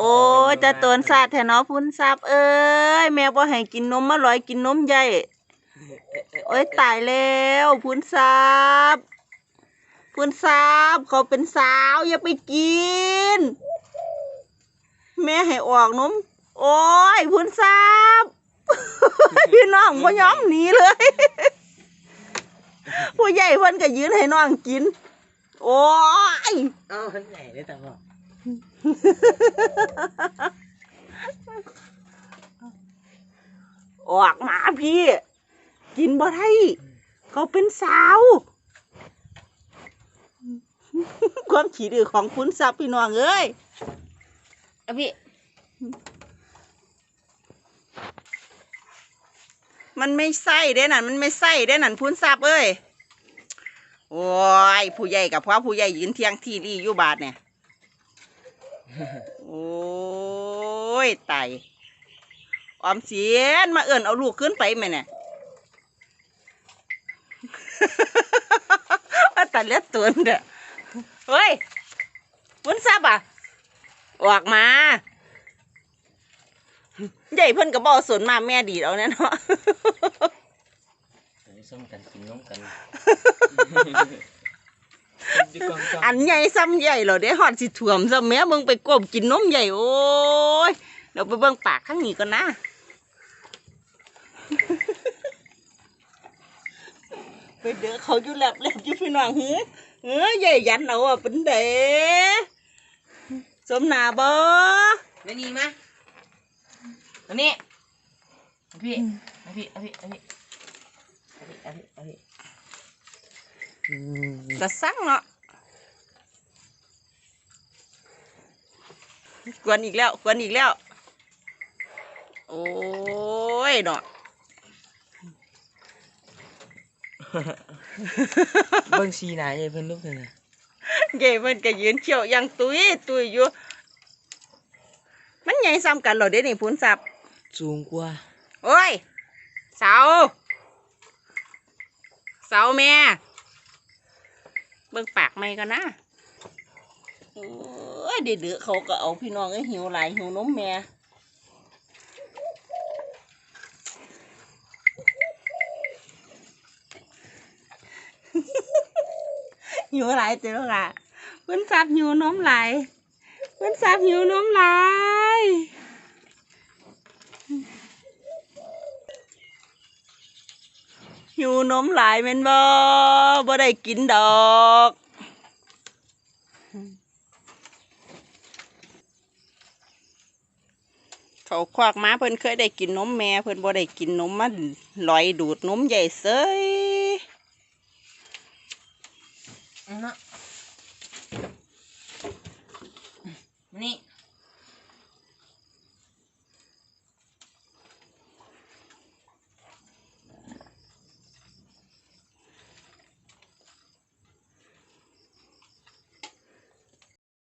โอ้ยจะตนซาดแทนเนาะพุนซับเอ้ยแม่บ่ให้กินนมมาลอยกินนมใหญ่โอ้ยตายแล้วพุนซับพุนซับเขาเป็นสาวอย่าไปกิน แม่ให้ออกนมโอ้ยพุนซับพี่น้องบ่ยอมหนีเลยผู้ใหญ่เพิ่นก็ยืนให้น้องกิน โอ้ย เอ้ามันใหญ่เลยแต่บอก ออกมาพี่ กินบ่ได้เขาเป็นสาว ความขี้ดื้อของคุณซับพี่น้องเอ้ยอะพี่ มันไม่ใส่เด้นั่นมันไม่ใส่เด้นั่นพูนซับเอ้ย โอ้ย ผู้ใหญ่กับพ่อผู้ใหญ่ยืนเที่ยงที่รีอยู่บาทเนี่ย โอ้ยตายออมเสียนมาเอิ่นเอาลูกขึ้นไปไหมเนี่ยว่าตัดเล็ดตัวเด้อเฮ้ยพุนซับอะ ออกมา ใหญ่เพิ่นก็บอกสนมาแม่ดีเอาแน่เนาะส้มกันกินน้องกัน องกองอันใหญ่ซ้ำใหญ่เหรอเด้ฮอดสิถ่วมซ้ำแม่เบิ่งไปกบกินนมใหญ่โอ้ยเดี๋ยวไปเบิ่งปากข้างนี้ก่อนนะไปเด้อเขาอยู่แลบแลบอยู่พี่น้องหือเออใหญ่ยันเอาอะเป็นเด้สมหนาบ่ไม่นี่มาอันนี้อะพี่อะพี่อะพี่อะพี่อะพี่อะพี่อะพี่อืมกระสังเนาะ กวนอีกแล้วกวนอีกแล้ว โอ้ยเนาะเบิ่งสีหนาใหญ่เพิ่นลูกเพิ่นน่ะเย่เพิ่นก็ยืนเชี่ยวยังตุยตุยอยู่ มันใหญ่ซ้ำกันเหรอเด้นี่พูนสับสูงกว่า โอ้ย เสา เสาแม่ เบิ่งปากไม่กันนะโอ้ย เดือๆเขาก็เอาพี่น้องไอ้หิวหลายหิวนมแม่หิวหลายเจ้าล่ะเพิ่อนซับหิวนมหลายเพิ่อนซับหิวนมหลายหิวนมหลายแม่นบ่บ่ได้กินดอก เขาควักมาเพิ่นเคยได้กินนมแม่เพิ่นบ่ได้กินนมมันลอยดูดนมใหญ่เซย